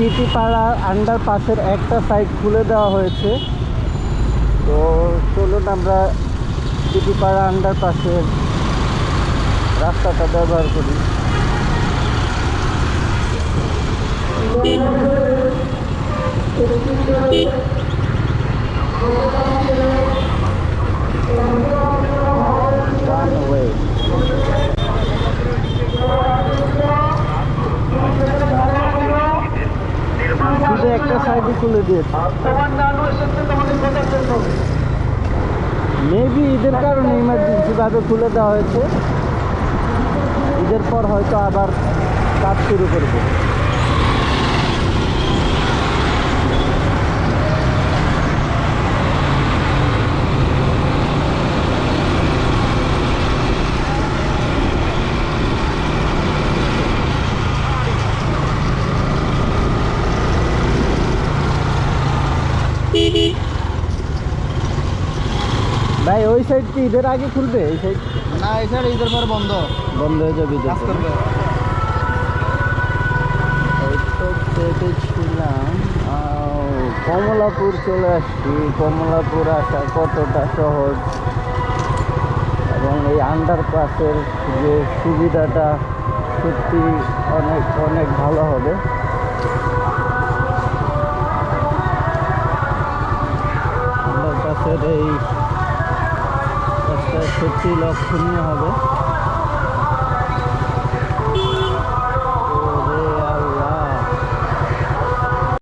TT পাড়ার under পাসের একটা সাইড খুলে দেওয়া হয়েছে। তো চলুন আমরা সিটি পাড়া আন্ডার পাসের রাস্তাটা ব্যবহার করি। শুধু একটা সাইডে খুলে দিয়েছে। মেবি ঈদের কারণে ইমার্জেন্সিভাবে খুলে দেওয়া হয়েছে। ঈদের পর হয়তো আবার কাজ শুরু করবে। ভাই ওই সাইড কি ঈদের আগে খুলবে? এই সাইড না এছাড়া ঈদের পর বন্ধ। বন্ধ হয়ে যাবে ঈদের। করবে। এই আহ, কমলাপুর চলে আসছি। কমলাপুর আসা কতটা সহজ। এবং এই আন্ডারপাসের যে সুবিধাটা সত্যি অনেক অনেক ভালো হবে। সত্যি লক্ষণীয় হবে।